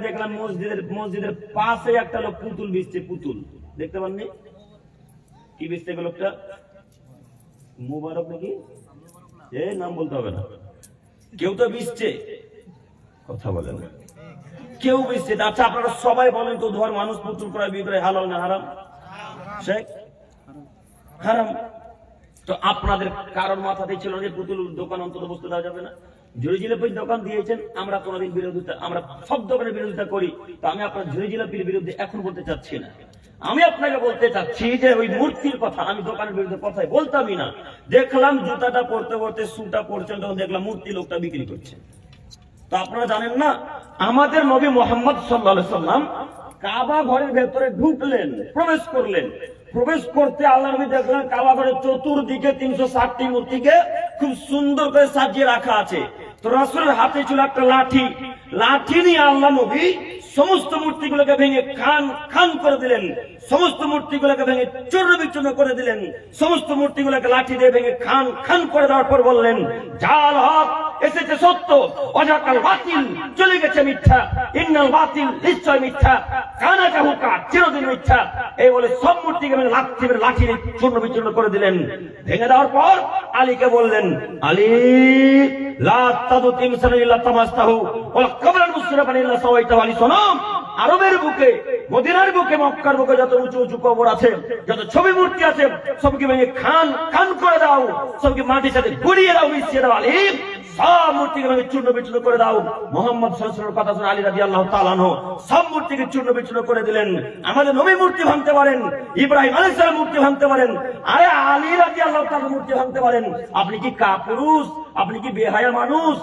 দেখলাম মসজিদের মসজিদের পাশে একটা লোক পুতুল বিছছে পুতুল। দেখতে পাননি? কি বিছছে গো লোকটা? মুবারক নাকি? এ, নাম বলতে হবে না। কেউ তো বিছছে কথা কেউ বিছছে না। আচ্ছা আপনারা সবাই বলেন তো, ধর মানুষ পুতুল করা বিক্রয়, হালাল না হারাম? শেখ? হারাম। তো আপনাদের কারোর মাথাতে ছিল যে পুতুল দোকান অন্তত বসতে দেওয়া যাবে না? ঝুড়ি জিলাপির দোকান দিয়েছেন, আমরা কোনোদিন বিরোধিতা আমরা সব দোকানের বিরোধিতা করি। তো আমি আপনার ঝুড়ি জিলাপির বিরুদ্ধে এখন বলতে চাচ্ছি না। আমি আপনাকে বলতে চাচ্ছি যে ওই মূর্তির কথা, আমি দোকানের বিরুদ্ধে কথাই বলতামই না। দেখলাম জুতাটা পড়তে পড়তে সুটা পড়ছেন তখন দেখলাম মূর্তি লোকটা বিক্রি করছে। তো আপনারা জানেন না, আমাদের নবী মোহাম্মদ সাল্লাহ সাল্লাম কাবা ঘরের ভেতরে ঢুকলেন, প্রবেশ করলেন। প্রবেশ করতে আল্লাহ নবী দেখলেন কাবা ঘরের চতুর্দিকে তিনশো ষাটটি মূর্তিকে খুব সুন্দর করে সাজিয়ে রাখা আছে। তো হাতে ছিল একটা লাঠি। লাঠি নিয়ে আল্লাহ নবী সমস্ত মূর্তিগুলোকে ভেঙে খান খান করে দিলেন। সমস্ত মূর্তিগুলোকে ভেঙে চূর্ণ বিচ্ছন্ন করে দিলেন। সমস্ত মূর্তিগুলোকে লাঠি দিয়ে ভেঙে খান খান করে দেওয়ার পর বললেন, জাল হক এসেছে সত্য। অজাকাল বাতিল, চলে গেছে মিথ্যা। ইন্নাল বাতিল, নিশ্চয় মিথ্যা। কানা চাহুকা চিরদিন মিথ্যা। এই বলে সব মূর্তিকে লাঠি লাঠি চূর্ণ বিচ্ছন্ন করে দিলেন। ভেঙে দেওয়ার পর আলীকে বললেন, আলী, লা তাদু তিমসান তামাস্তাহু ওয়া কাবরাল মুসরিফান ইল্লা আলী আরবের বুকে, মদিনার বুকে, মক্কার বুকে যত উঁচু উঁচু কবর আছে, যত ছবি মূর্তি আছে, সবকে ভেঙে খান খান করে দাও। সবকে মাটির সাথে গড়িয়ে দাও, মিশিয়ে দাও, আলী। সব মূর্তিকে ভেঙে চূর্ণ বিচূর্ণ করে দাও। মোহাম্মদ সরসরের কথা শুনে আলী রাজি আল্লাহ তালানো সব মূর্তিকে চূর্ণ বিচূর্ণ করে দিলেন। আমাদের নবী মূর্তি ভাঙতে পারেন, ইব্রাহিম আলী সালাম মূর্তি ভাঙতে পারেন, আরে আলী রাজি আল্লাহ তালা মূর্তি ভাঙতে পারেন। আপনি কি কাপুরুষ? আপনি কি বেহায়া মানুষ?